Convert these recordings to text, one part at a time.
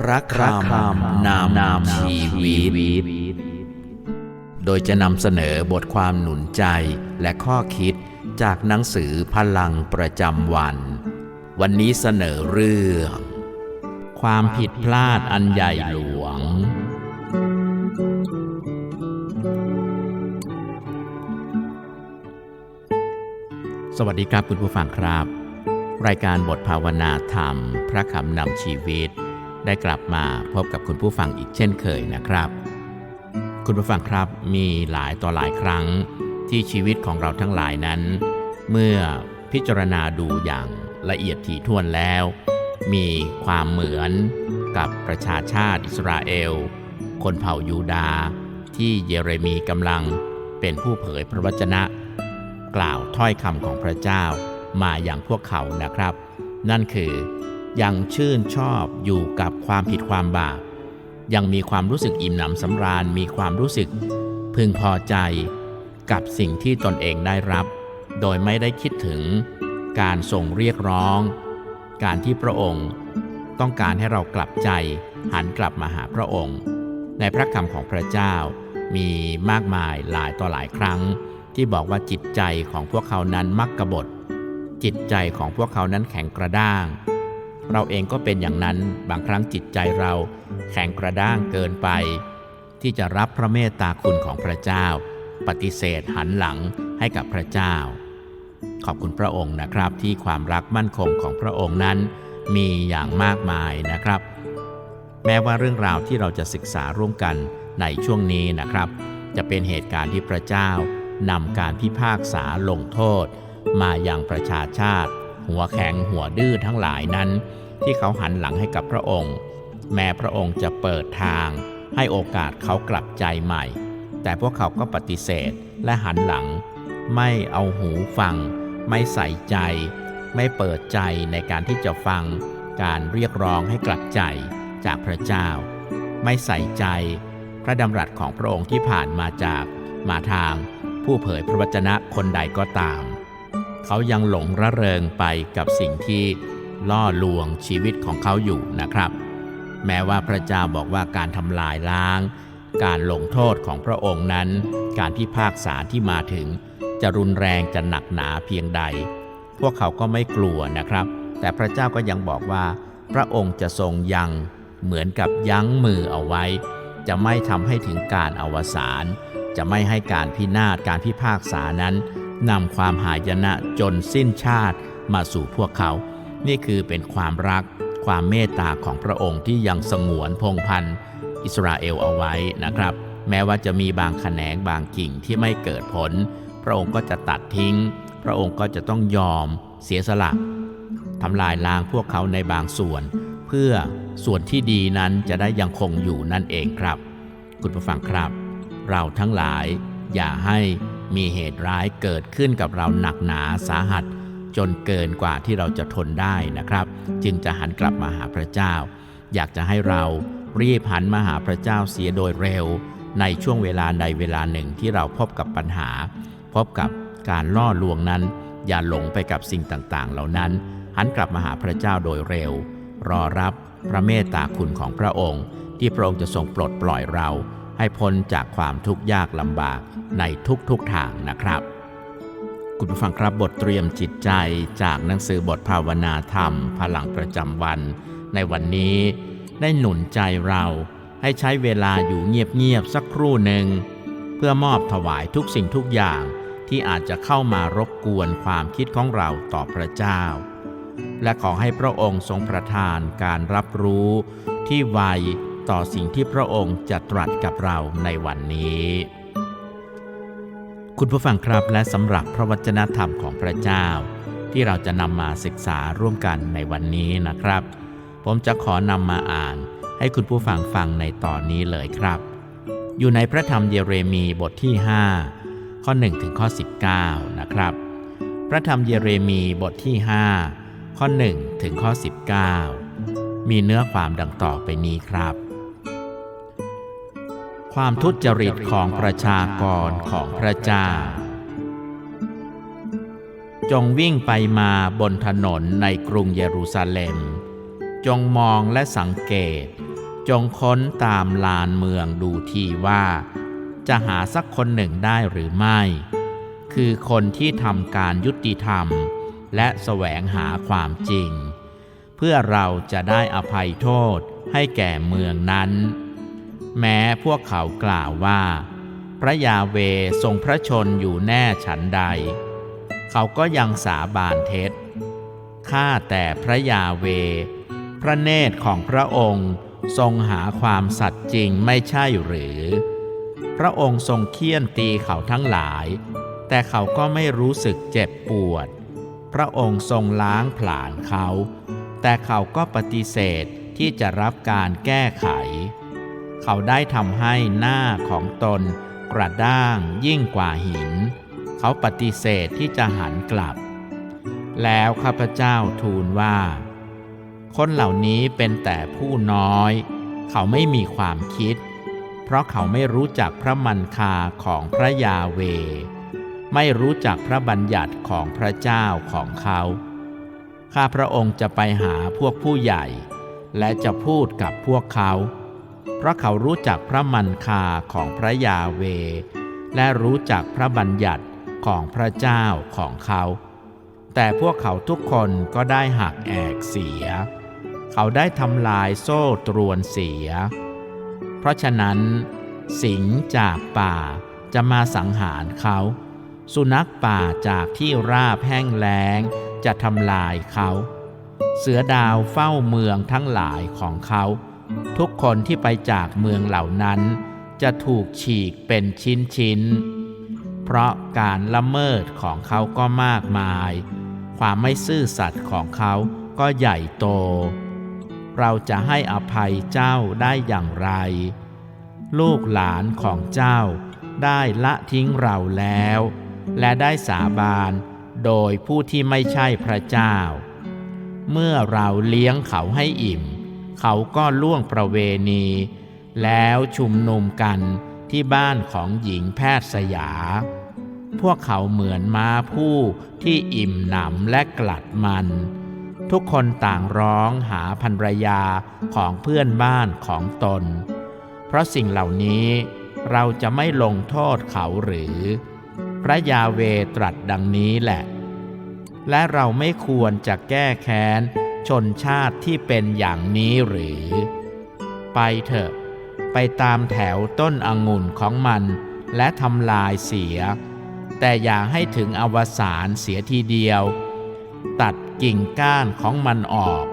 พระคำนำนำชีวิต โดยจะนำเสนอบทความหนุนใจและข้อคิดจากหนังสือพลังประจำวัน วันนี้เสนอเรื่อง ความผิดพลาดอันใหญ่หลวง สวัสดีครับคุณผู้ฟังครับ รายการบทภาวนาธรรม พระคำนำชีวิต ได้กลับมาพบกับคุณผู้ฟังอีกเช่นเคยนะครับ คุณผู้ฟังครับมีหลายต่อหลายครั้งที่ชีวิตของเราทั้งหลายนั้น เมื่อพิจารณาดูอย่างละเอียดถี่ถ้วนแล้ว มีความเหมือนกับประชาชาติอิสราเอล คนเผ่ายูดาห์ที่เยเรมีกำลังเป็นผู้เผยพระวจนะ กล่าวถ้อยคำของพระเจ้ามาอย่างพวกเขานะครับ นั่นคือ ยังชื่นชอบอยู่กับความผิดความบาป ยังมีความรู้สึกอิ่มหนำสำราญ มีความรู้สึกพึงพอใจกับสิ่งที่ตนเองได้รับ โดยไม่ได้คิดถึงการส่งเรียกร้อง การที่พระองค์ต้องการให้เรากลับใจหันกลับมาหาพระองค์ ในพระคำของพระเจ้ามีมากมายหลายต่อหลายครั้ง ที่บอกว่าจิตใจของพวกเขานั้นมักกบฏจิตใจของพวกเขานั้นแข็งกระด้าง เราเองก็เป็นอย่างนั้นบางครั้งจิตใจเราแข็งกระด้างเกินไป ที่จะรับพระเมตตาคุณของพระเจ้า ปฏิเสธหันหลังให้กับพระเจ้า ขอบคุณพระองค์นะครับ ที่ความรักมั่นคงของพระองค์นั้น มีอย่างมากมายนะครับ แม้ว่าเรื่องราวที่เราจะศึกษาร่วมกันในช่วงนี้นะครับ จะเป็นเหตุการณ์ที่พระเจ้านำการพิพากษาลงโทษ มาอย่างประชาชาติ หัวแข็งหัวดื้อทั้งหลายนั้น ที่เขาหันหลังให้กับพระองค์ แม้พระองค์จะเปิดทาง ให้โอกาสเขากลับใจใหม่ แต่พวกเขาก็ปฏิเสธและหันหลัง ไม่เอาหูฟัง ไม่ใส่ใจ ไม่เปิดใจในการที่จะฟัง การเรียกร้องให้กลับใจจากพระเจ้า ไม่ใส่ใจพระดำรัสของพระองค์ที่ผ่านมาจากมาทางผู้เผยพระวจนะคนใดก็ตาม เขายังหลงระเริงไปกับสิ่งที่ล่อลวงชีวิตของเขาอยู่นะครับ แม้ว่าพระเจ้าบอกว่าการทำลายล้าง การลงโทษของพระองค์นั้น การพิพากษาที่มาถึง จะรุนแรงจะหนักหนาเพียงใด พวกเขาก็ไม่กลัวนะครับ แต่พระเจ้าก็ยังบอกว่า พระองค์จะทรงยังเหมือนกับยั้งมือเอาไว้ จะไม่ทำให้ถึงการอวสานจะไม่ให้การพินาศการพิพากษานั้น นำความหายนะจนสิ้นชาติมาสู่พวกเขา นี่คือเป็นความรัก ความเมตตาของพระองค์ที่ยังสงวนพงพันธ์อิสราเอลเอาไว้นะครับ แม้ว่าจะมีบางแขนงบางกิ่งที่ไม่เกิดผล พระองค์ก็จะตัดทิ้ง พระองค์ก็จะต้องยอมเสียสละทำลายล้างพวกเขาในบางส่วน เพื่อส่วนที่ดีนั้นจะได้ยังคงอยู่นั่นเองครับ คุณผู้ฟังครับ เราทั้งหลายอย่าให้ มีเหตุร้ายเกิดขึ้นกับเราหนักหนาสาหัส จนเกินกว่าที่เราจะทนได้นะครับ จึงจะหันกลับมาหาพระเจ้า อยากจะให้เรารีบหันมาหาพระเจ้าเสียโดยเร็ว ในช่วงเวลาใดเวลาหนึ่งที่เราพบกับปัญหา พบกับการล่อลวงนั้น อย่าหลงไปกับสิ่งต่างๆ เหล่านั้น หันกลับมาหาพระเจ้าโดยเร็ว รอรับพระเมตตาคุณของพระองค์ ที่พระองค์จะทรงปลดปล่อยเรา ให้พ้นจากความทุกข์ยากลำบากในทุกๆทางนะครับ คุณผู้ฟังครับบทเตรียมจิตใจจากหนังสือบทภาวนาธรรม พลังประจำวัน ในวันนี้ได้หนุนใจเราให้ใช้เวลาอยู่เงียบๆสักครู่หนึ่ง เพื่อมอบถวายทุกสิ่งทุกอย่างที่อาจจะเข้ามารบกวนความคิดของเราต่อพระเจ้า และขอให้พระองค์ทรงประทานการรับรู้ที่ไว ต่อสิ่งที่พระองค์จะตรัสกับเราในวันนี้ คุณผู้ฟังครับและสำหรับพระวจนะธรรมของพระเจ้า ที่เราจะนำมาศึกษาร่วมกันในวันนี้นะครับ ผมจะขอนำมาอ่านให้คุณผู้ฟังฟังในตอนนี้เลยครับ อยู่ในพระธรรมเยเรมีบทที่ 5 ข้อ1ถึงข้อ 19 นะครับ พระธรรมเยเรมีบทที่ 5 ข้อ 1 ถึงข้อ 19 มีเนื้อความดังต่อไปนี้ครับ ความทุจริตของประชากรของพระเจ้า จงวิ่งไปมาบนถนนในกรุงเยรูซาเล็ม จงมองและสังเกต จงค้นตามลานเมืองดูทีว่า จะหาสักคนหนึ่งได้หรือไม่ คือคนที่ทำการยุติธรรม และแสวงหาความจริง เพื่อเราจะได้อภัยโทษให้แก่เมืองนั้น แม้พวกเขากล่าวว่า พระยาเวทรงพระชนอยู่แน่ฉันใด เขาก็ยังสาบานเท็จข้าแต่พระยาเว พระเนตรของพระองค์ทรงหาความสัตย์จริงไม่ใช่หรือ พระองค์ทรงเคี่ยนตีเขาทั้งหลาย แต่เขาก็ไม่รู้สึกเจ็บปวด พระองค์ทรงล้างผลาญเขา แต่เขาก็ปฏิเสธที่จะรับการแก้ไข เขาได้ทำให้หน้าของตนกระด้างยิ่งกว่าหิน เขาปฏิเสธที่จะหันกลับ แล้วข้าพเจ้าทูลว่า คนเหล่านี้เป็นแต่ผู้น้อย เขาไม่มีความคิด เพราะเขาไม่รู้จักพระมันคาของพระยาเว ไม่รู้จักพระบัญญัติของพระเจ้าของเขาข้าพระองค์จะไปหาพวกผู้ใหญ่ และจะพูดกับพวกเขา เพราะเขารู้จักพระมันคาของพระยาเว และรู้จักพระบัญญัติของพระเจ้าของเขา แต่พวกเขาทุกคนก็ได้หักแอกเสีย เขาได้ทำลายโซ่ตรวนเสีย เพราะฉะนั้น สิงจากป่าจะมาสังหารเขา สุนัขป่าจากที่ราบแห้งแล้งจะทำลายเขา เสือดาวเฝ้าเมืองทั้งหลายของเขา ทุกคนที่ไปจากเมืองเหล่านั้น จะถูกฉีกเป็นชิ้นชิ้นๆเพราะการละเมิดของเขาก็มากมาย ความไม่ซื่อสัตย์ของเขาก็ใหญ่โต เราจะให้อภัยเจ้าได้อย่างไร ลูกหลานของเจ้าได้ละทิ้งเราแล้ว และได้สาบานโดยผู้ที่ไม่ใช่พระเจ้า เมื่อเราเลี้ยงเขาให้อิ่ม เขาก็ล่วงประเวณี แล้วชุมนุมกันที่บ้านของหญิงแพทย์สยา พวกเขาเหมือนม้าผู้ที่อิ่มหนำและกลัดมัน ทุกคนต่างร้องหาภรรยาของเพื่อนบ้านของตน เพราะสิ่งเหล่านี้เราจะไม่ลงโทษเขาหรือ พระยาเวตรัสดังนี้แหละ และเราไม่ควรจะแก้แค้น ชนชาติที่เป็นอย่างนี้หรือ ไปเถอะ ไปตามแถวต้นองุ่นของมันและทำลายเสีย แต่อย่าให้ถึงอวสานเสียทีเดียว ตัดกิ่งก้านของมันออก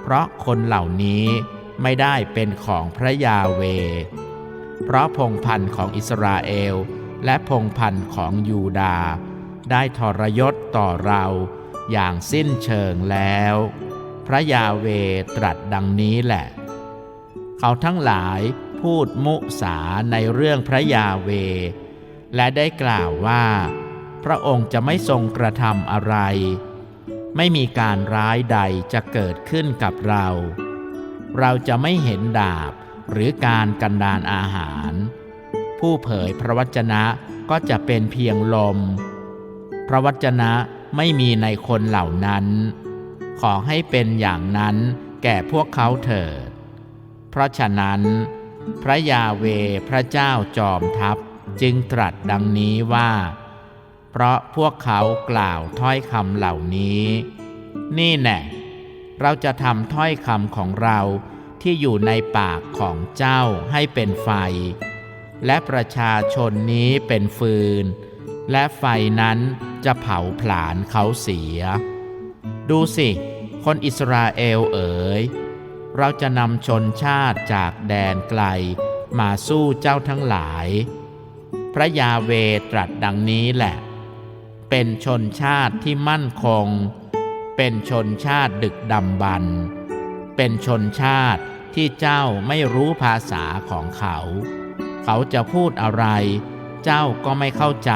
เพราะคนเหล่านี้ไม่ได้เป็นของพระยาเว เพราะพงพันธ์ของอิสราเอลและพงพันธ์ของยูดา ได้ทรยศต่อเราอย่างสิ้นเชิงแล้ว พระยาเวตรัสดังนี้แหละ เขาทั้งหลายพูดมุสาในเรื่องพระยาเว และได้กล่าวว่า พระองค์จะไม่ทรงกระทำอะไร ไม่มีการร้ายใดจะเกิดขึ้นกับเรา เราจะไม่เห็นดาบหรือการกันดานอาหาร ผู้เผยพระวจนะก็จะเป็นเพียงลม พระวจนะไม่มีในคนเหล่านั้น ขอให้เป็นอย่างนั้นแก่พวกเขาเถิด เพราะฉะนั้น พระยาเวพระเจ้าจอมทัพจึงตรัสดังนี้ว่า เพราะพวกเขากล่าวถ้อยคำเหล่านี้ นี่แน่เราจะทำถ้อยคำของเราที่อยู่ในปากของเจ้าให้เป็นไฟ และประชาชนนี้เป็นฟืน และไฟนั้นจะเผาผลาญเขาเสีย ดูสิ คนอิสราเอลเอ๋ย เราจะนำชนชาติจากแดนไกลมาสู้เจ้าทั้งหลาย พระยาเวตรัสดังนี้แหละ เป็นชนชาติที่มั่นคง เป็นชนชาติดึกดำบรรเป็นชนชาติที่เจ้าไม่รู้ภาษาของเขา เขาจะพูดอะไร เจ้าก็ไม่เข้าใจ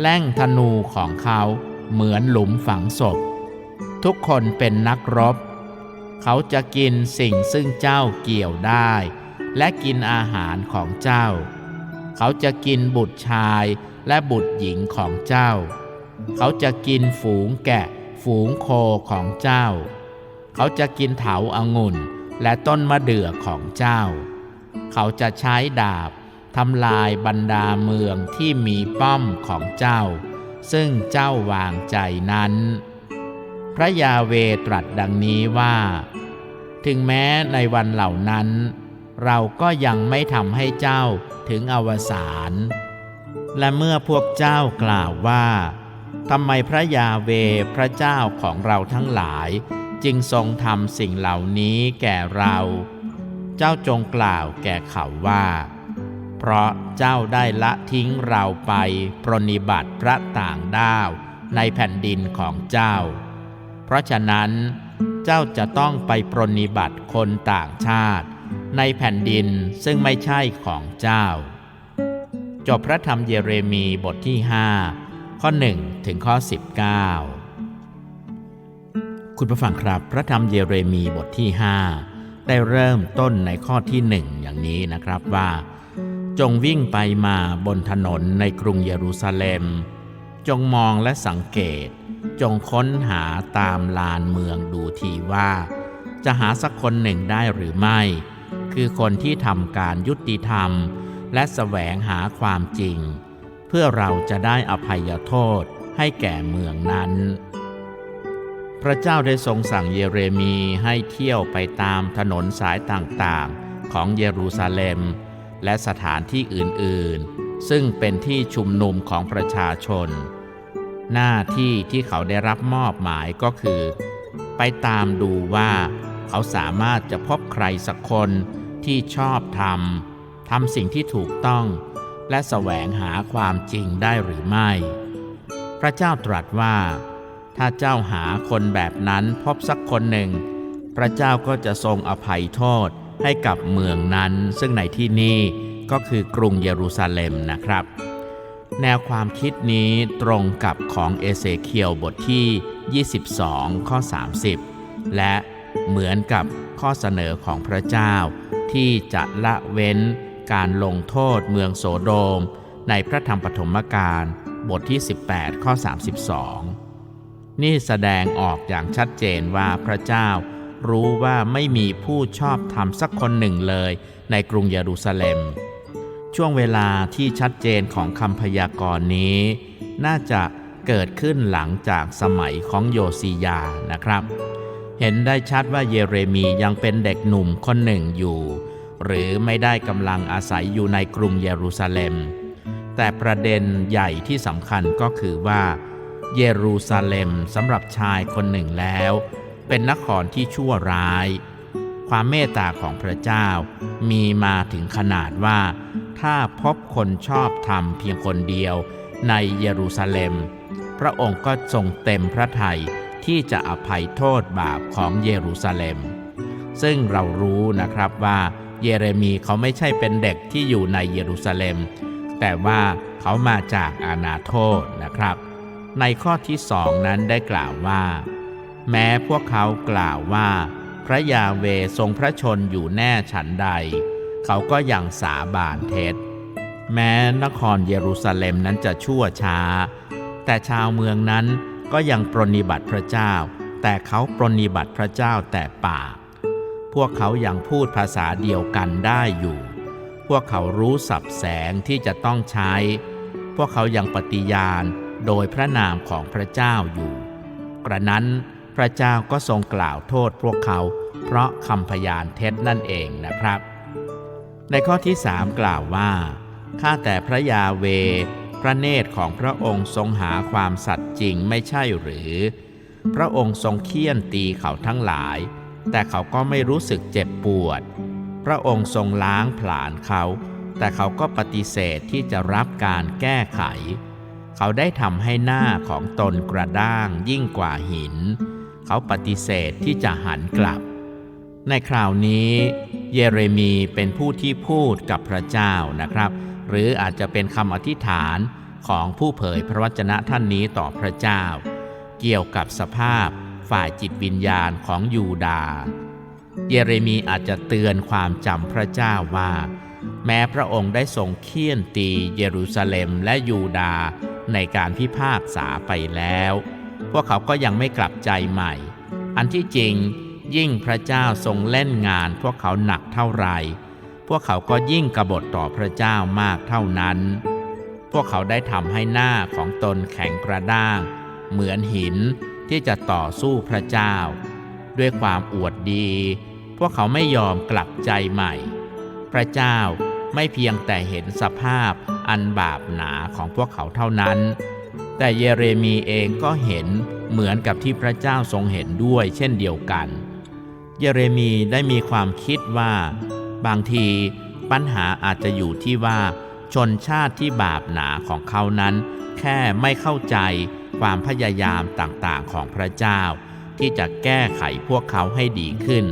แล่งธนูของเขา เหมือนหลุมฝังศพ ทุกคนเป็นนักรบ เขาจะกินสิ่งซึ่งเจ้าเกี่ยวได้ และกินอาหารของเจ้า เขาจะกินบุตรชายและบุตรหญิงของเจ้า เขาจะกินฝูงแกะ ฝูงโคของเจ้า เขาจะกินเถาอางุ่นและต้นมะเดื่อของเจ้า เขาจะใช้ดาบทำลายบรรดาเมืองที่มีป้อมของเจ้า ซึ่งเจ้าวางใจนั้น พระยาเวตรัสดังนี้ว่า ถึงแม้ในวันเหล่านั้น เราก็ยังไม่ทำให้เจ้าถึงอวสานและเมื่อพวกเจ้ากล่าวว่าทำไมพระยาเวพระเจ้าของเราทั้งหลาย จึงทรงทำสิ่งเหล่านี้แก่เรา เจ้าจงกล่าวแก่เขาว่า เพราะเจ้าได้ละทิ้งเราไปปรนนิบัติพระต่างด้าวในแผ่นดินของเจ้า เพราะฉะนั้น เจ้าจะต้องไปปรนนิบัติคนต่างชาติ ในแผ่นดินซึ่งไม่ใช่ของเจ้า จบพระธรรมเยเรมีบทที่ 5 ข้อ 1 ถึงข้อ 19 คุณผู้ฟังครับ พระธรรมเยเรมีบทที่ 5 ได้เริ่มต้นในข้อที่หนึ่งอย่างนี้นะครับว่า จงวิ่งไปมาบนถนนในกรุงเยรูซาเล็ม จงมองและสังเกต จงค้นหาตามลานเมืองดูทีว่า จะหาสักคนหนึ่งได้หรือไม่ คือคนที่ทำการยุติธรรม และแสวงหาความจริง เพื่อเราจะได้อภัยโทษให้แก่เมืองนั้น พระเจ้าได้ทรงสั่งเยเรมีให้เที่ยวไปตามถนนสายต่างๆ ของเยรูซาเล็ม และสถานที่อื่น ๆ ซึ่งเป็นที่ชุมนุมของประชาชน หน้าที่ที่เขาได้รับมอบหมายก็คือ ไปตามดูว่า เขาสามารถจะพบใครสักคนที่ชอบทำทำสิ่งที่ถูกต้อง และแสวงหาความจริงได้หรือไม่ พระเจ้าตรัสว่า ถ้าเจ้าหาคนแบบนั้นพบสักคนหนึ่ง พระเจ้าก็จะทรงอภัยโทษ ให้กับเมืองนั้น ซึ่งในที่นี้ก็คือกรุงเยรูซาเล็มนะครับ แนวความคิดนี้ตรงกับของเอเสเคียวบทที่ 22 ข้อ 30 และเหมือนกับข้อเสนอของพระเจ้า ที่จะละเว้นการลงโทษเมืองโสโดม ในพระธรรมปฐมกาลบทที่ 18 ข้อ 32 นี่แสดงออกอย่างชัดเจนว่าพระเจ้า รู้ว่าไม่มีผู้ชอบธรรมสักคนหนึ่งเลย ในกรุงเยรูซาเล็ม ช่วงเวลาที่ชัดเจนของคำพยากรณ์นี้ น่าจะเกิดขึ้นหลังจากสมัยของโยซียานะครับ เห็นได้ชัดว่าเยเรมียังเป็นเด็กหนุ่มคนหนึ่งอยู่ หรือไม่ได้กำลังอาศัยอยู่ในกรุงเยรูซาเล็ม แต่ประเด็นใหญ่ที่สำคัญก็คือว่า เยรูซาเล็มสำหรับชายคนหนึ่งแล้ว เป็นนครที่ชั่วร้าย ความเมตตาของพระเจ้ามีมาถึงขนาดว่า ถ้าพบคนชอบธรรมเพียงคนเดียวในเยรูซาเล็ม พระองค์ก็ทรงเต็มพระทัยที่จะอภัยโทษบาปของเยรูซาเล็ม ซึ่งเรารู้นะครับว่าเยเรมีเขาไม่ใช่เป็นเด็กที่อยู่ในเยรูซาเล็ม แต่ว่าเขามาจากอาณาโทษนะครับ ในข้อที่สองนั้นได้กล่าวว่า แม้พวกเขากล่าวว่า พระยาเวทรงพระชนอยู่แน่ฉันใด เขาก็ยังสาบานเท็จ แม้นครเยรูซาเล็มนั้นจะชั่วช้า แต่ชาวเมืองนั้นก็ยังปรนนิบัติพระเจ้า แต่เขาปรนนิบัติพระเจ้าแต่ปาก พวกเขายังพูดภาษาเดียวกันได้อยู่ พวกเขารู้สับแสงที่จะต้องใช้ พวกเขายังปฏิญาณโดยพระนามของพระเจ้าอยู่ กระนั้น พระเจ้าก็ทรงกล่าวโทษพวกเขา เพราะคำพยานเท็จนั่นเองนะครับ ในข้อที่สามกล่าวว่าข้าแต่พระยาเว พระเนตรของพระองค์ทรงหาความสัตย์จริงไม่ใช่หรือ พระองค์ทรงเคี่ยนตีเขาทั้งหลาย แต่เขาก็ไม่รู้สึกเจ็บปวด พระองค์ทรงล้างผลาญเขา แต่เขาก็ปฏิเสธที่จะรับการแก้ไข เขาได้ทำให้หน้าของตนกระด้างยิ่งกว่าหิน เขาปฏิเสธที่จะหันกลับ ในคราวนี้เยเรมีเป็นผู้ที่พูดกับพระเจ้านะครับ หรืออาจจะเป็นคำอธิษฐานของผู้เผยพระวจนะท่านนี้ต่อพระเจ้า เกี่ยวกับสภาพฝ่ายจิตวิญญาณของยูดา เยเรมีอาจจะเตือนความจำพระเจ้าว่า แม้พระองค์ได้ทรงเคี่ยนตีเยรูซาเล็มและยูดาในการพิพากษาไปแล้ว พวกเขาก็ยังไม่กลับใจใหม่ อันที่จริง ยิ่งพระเจ้าทรงเล่นงาน พวกเขาหนักเท่าไหร่พวกเขาก็ยิ่งกบฏต่อพระเจ้ามากเท่านั้น พวกเขาได้ทำให้หน้าของตนแข็งกระด้าง เหมือนหินที่จะต่อสู้พระเจ้า ด้วยความอวดดี พวกเขาไม่ยอมกลับใจใหม่ พระเจ้าไม่เพียงแต่เห็นสภาพอันบาปหนาของพวกเขาเท่านั้น แต่เยเรมีเองก็เห็นเหมือนกับที่พระเจ้าทรงเห็นด้วยเช่นเดียวกัน เยเรมีได้มีความคิดว่า บางทีปัญหาอาจจะอยู่ที่ว่า ชนชาติที่บาปหนาของเขานั้น แค่ไม่เข้าใจความพยายามต่างๆของพระเจ้า ที่จะแก้ไขพวกเขาให้ดีขึ้น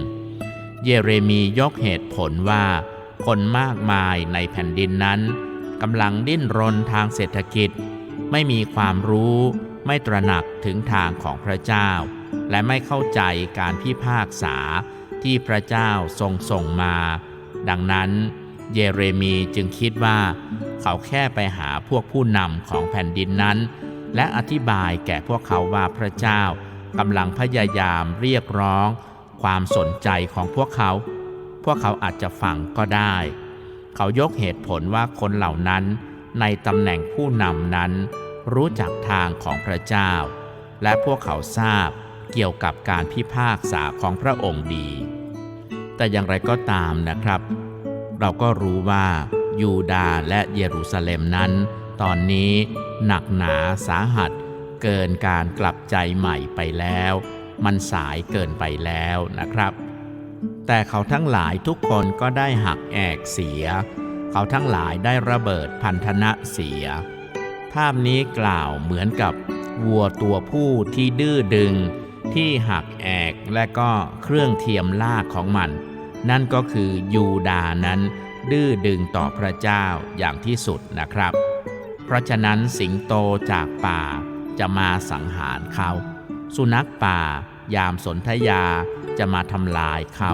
เยเรมียกเหตุผลว่า คนมากมายในแผ่นดินนั้นกำลังดิ้นรนทางเศรษฐกิจ ไม่มีความรู้ ไม่ตระหนักถึงทางของพระเจ้า และไม่เข้าใจการพิพากษาที่พระเจ้าทรงส่งมา ดังนั้น เยเรมีจึงคิดว่า เขาแค่ไปหาพวกผู้นำของแผ่นดินนั้น และอธิบายแก่พวกเขาว่าพระเจ้ากำลังพยายามเรียกร้อง ความสนใจของพวกเขา พวกเขาอาจจะฟังก็ได้ เขายกเหตุผลว่าคนเหล่านั้นในตำแหน่งผู้นำนั้น รู้จักทางของพระเจ้า และพวกเขาทราบเกี่ยวกับการพิพากษาของพระองค์ดี แต่อย่างไรก็ตามนะครับ เราก็รู้ว่ายูดาห์และเยรูซาเล็มนั้น ตอนนี้หนักหนาสาหัส เกินการกลับใจใหม่ไปแล้ว มันสายเกินไปแล้วนะครับ แต่เขาทั้งหลายทุกคนก็ได้หักแอกเสีย เขาทั้งหลายได้ระเบิดพันธนะเสีย ภาพนี้กล่าวเหมือนกับวัวตัวผู้ที่ดื้อดึง ที่หักแอกและก็เครื่องเทียมลากของมัน นั่นก็คือยูดานั้น ดื้อดึงต่อพระเจ้าอย่างที่สุดนะครับ เพราะฉะนั้นสิงโตจากป่าจะมาสังหารเขา สุนัขป่ายามสนธยาจะมาทำลายเขา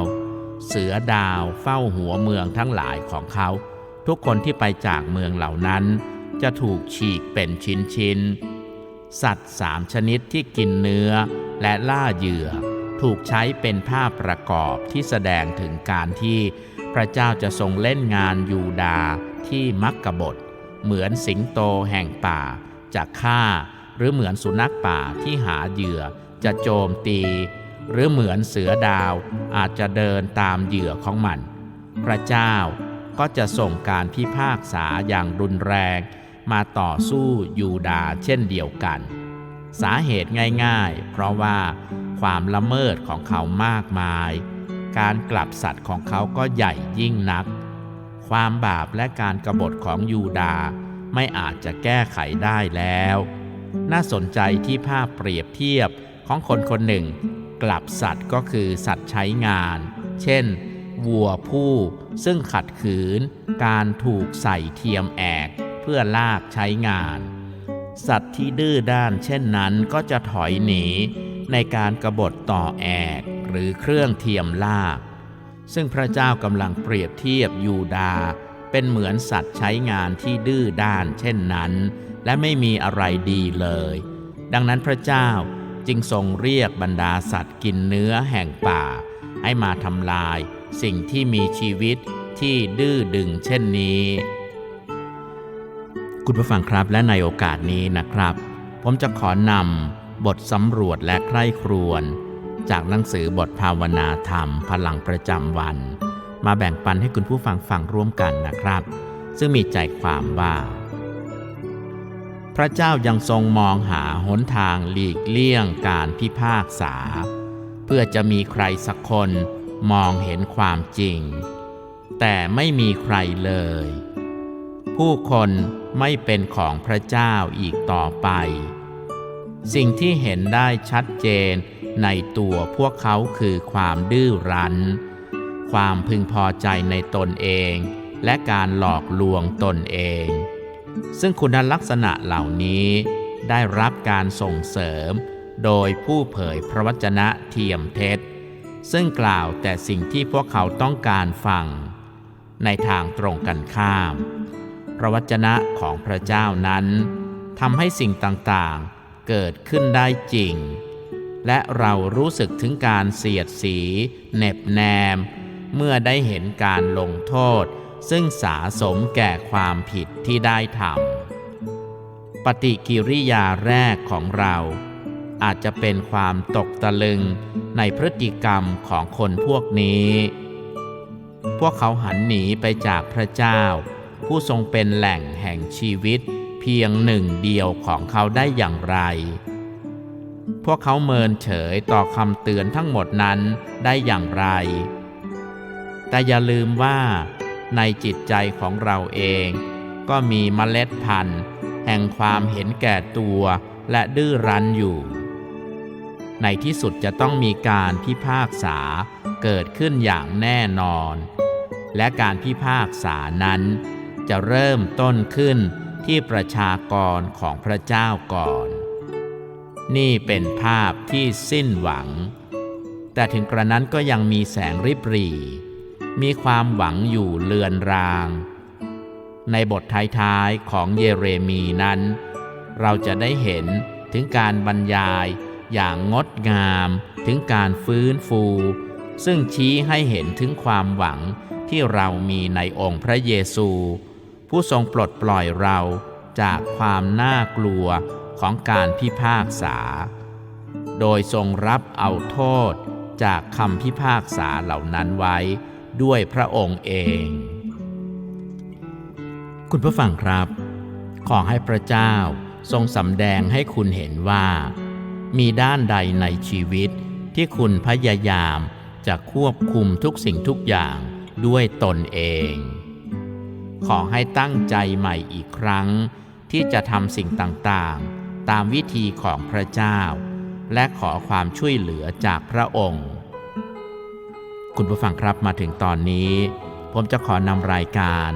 เสือดาวเฝ้าหัวเมืองทั้งหลายของเขา ทุกคนที่ไปจากเมืองเหล่านั้น จะถูกฉีกเป็นชิ้นๆ สัตว์สามชนิดที่กินเนื้อและล่าเหยื่อ ถูกใช้เป็นภาพประกอบที่แสดงถึงการที่พระเจ้าจะทรงเล่นงานยูดาห์ที่มักกบฏเหมือนสิงโตแห่งป่าจะฆ่า หรือเหมือนสุนัขป่าที่หาเหยื่อจะโจมตี หรือเหมือนเสือดาวอาจจะเดินตามเหยื่อของมัน พระเจ้าก็จะส่งการพิพากษาอย่างรุนแรง มาต่อสู้ยูดาเช่นเดียวกัน สาเหตุง่ายๆ เพราะว่าความละเมิดของเขามากมาย การกลับสัตว์ของเขาก็ใหญ่ยิ่งนัก ความบาปและการกบฏของยูดาไม่อาจจะแก้ไขได้แล้ว น่าสนใจที่ภาพเปรียบเทียบของคนคนหนึ่ง กลับสัตว์ก็คือสัตว์ใช้งาน เช่น วัวผู้ซึ่งขัดขืน การถูกใส่เทียมแอก พื่อลากใช้งาน สัตว์ที่ดื้อด้านเช่นนั้นก็จะถอยหนีในการกรบฏต่อแอกหรือเครื่องเทียมลาก ซึ่งพระเจ้ากำลังเปรียบเทียบยูดาเป็นเหมือนสัตว์ใช้งานที่ดื้อด้านเช่นนั้น และไม่มีอะไรดีเลย ดังนั้นพระเจ้าจึงทรงเรียกบรรดาสัตว์กินเนื้อแห่งป่า ให้มาทำลายสิ่งที่มีชีวิตที่ดื้อดึงเช่นนี้ คุณผู้ฟังครับและในโอกาสนี้นะครับ ผมจะขอนำบทสำรวจและใคร่ครวญจากหนังสือบทภาวนาธรรม พลังประจำวัน มาแบ่งปันให้คุณผู้ฟังฟังร่วมกันนะครับ ซึ่งมีใจความว่า พระเจ้ายังทรงมองหาหนทางหลีกเลี่ยงการพิพากษา เพื่อจะมีใครสักคนมองเห็นความจริง แต่ไม่มีใครเลย ผู้คนไม่เป็นของพระเจ้าอีกต่อไป สิ่งที่เห็นได้ชัดเจนในตัวพวกเขาคือความดื้อรั้น ความพึงพอใจในตนเอง และการหลอกลวงตนเอง ซึ่งคุณลักษณะเหล่านี้ได้รับการส่งเสริมโดยผู้เผยพระวจนะเทียมเท็จ ซึ่งกล่าวแต่สิ่งที่พวกเขาต้องการฟัง ในทางตรงกันข้าม พระวจนะของพระเจ้านั้นทำให้สิ่งต่างๆ เกิดขึ้นได้จริง และเรารู้สึกถึงการเสียดสีเหน็บแนม เมื่อได้เห็นการลงโทษ ซึ่งสาสมแก่ความผิดที่ได้ทำปฏิกิริยาแรกของเราอาจจะเป็นความตกตะลึงในพฤติกรรมของคนพวกนี้ พวกเขาหันหนีไปจากพระเจ้า ผู้ทรงเป็นแหล่งแห่งชีวิต เพียงหนึ่งเดียวของเขาได้อย่างไร พวกเขาเมินเฉยต่อคำเตือนทั้งหมดนั้นได้อย่างไร แต่อย่าลืมว่า ในจิตใจของเราเอง ก็มีเมล็ดพันธุ์ แห่งความเห็นแก่ตัวและดื้อรั้นอยู่ ในที่สุดจะต้องมีการพิพากษาเกิดขึ้นอย่างแน่นอน และการพิพากษานั้น จะเริ่มต้นขึ้นที่ประชากรของพระเจ้าก่อน นี่เป็นภาพที่สิ้นหวัง แต่ถึงกระนั้นก็ยังมีแสงริบหรี่ มีความหวังอยู่เลือนราง ในบทท้ายๆของเยเรมีนั้น เราจะได้เห็นถึงการบรรยายอย่างงดงามถึงการฟื้นฟู ซึ่งชี้ให้เห็นถึงความหวังที่เรามีในองค์พระเยซู ผู้ทรงปลดปล่อยเราจากความน่ากลัวของการพิพากษา โดยทรงรับเอาโทษจากคำพิพากษาเหล่านั้นไว้ด้วยพระองค์เอง คุณผู้ฟังครับ ขอให้พระเจ้าทรงสำแดงให้คุณเห็นว่า มีด้านใดในชีวิตที่คุณพยายามจะควบคุมทุกสิ่งทุกอย่างด้วยตนเอง ขอให้ตั้งใจใหม่อีกครั้ง ที่จะทำสิ่งต่างๆ ตามวิธีของพระเจ้า และขอความช่วยเหลือจากพระองค์ คุณผู้ฟังครับมาถึงตอนนี้ ผมจะขอนำรายการ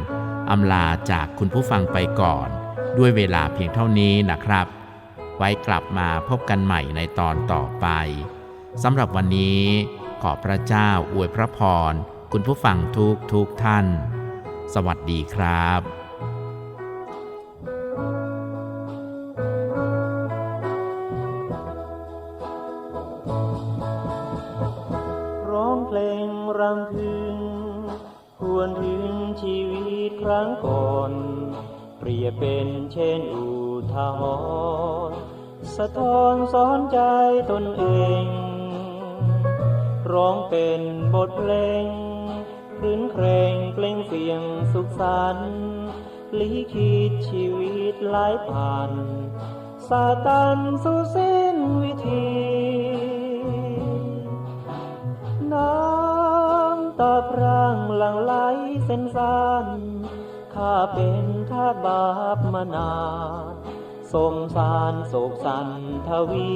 อำลาจากคุณผู้ฟังไปก่อน ด้วยเวลาเพียงเท่านี้นะครับ ไว้กลับมาพบกันใหม่ในตอนต่อไปสำหรับวันนี้ขอพระเจ้าอวยพระพร คุณผู้ฟังทุกทุกท่าน สวัสดีครับร้องเพลงรำพึงหวนถึงชีวิตครั้งก่อน เปรียบเป็นเช่นอุทาหรณ์สะท้อนสอนใจตนเอง ร้องเป็นบทเพลงครื้นเครง เปล่งเสียงสุขสันต์ลิขิตชีวิตหลายผ่านซาตันสู่สิ้นวิธีน้ำตาพร่างหลังไหลเส้นสานข้าเป็นทาสบาปมานานสมสารโศกสันทวี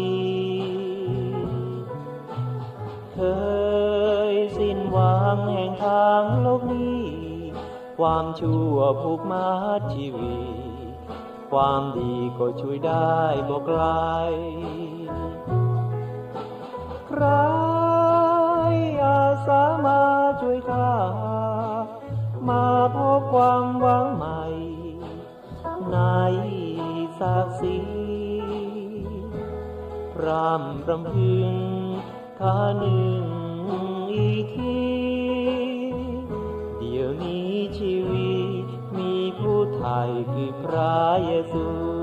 เคย สิ้นหวังแห่งทางโลกนี้ ความชั่วผูกมัดชีวิต ความดีก็ช่วยได้บอกไกลใครอาสามาช่วยข้า มาพบความหวังใหม่ ในศักดิ์ศรีพรำรำพึงข้าหนึ่ง เดี๋ยวนี้ชีวิตมีผู้ไทยคือพระเยซู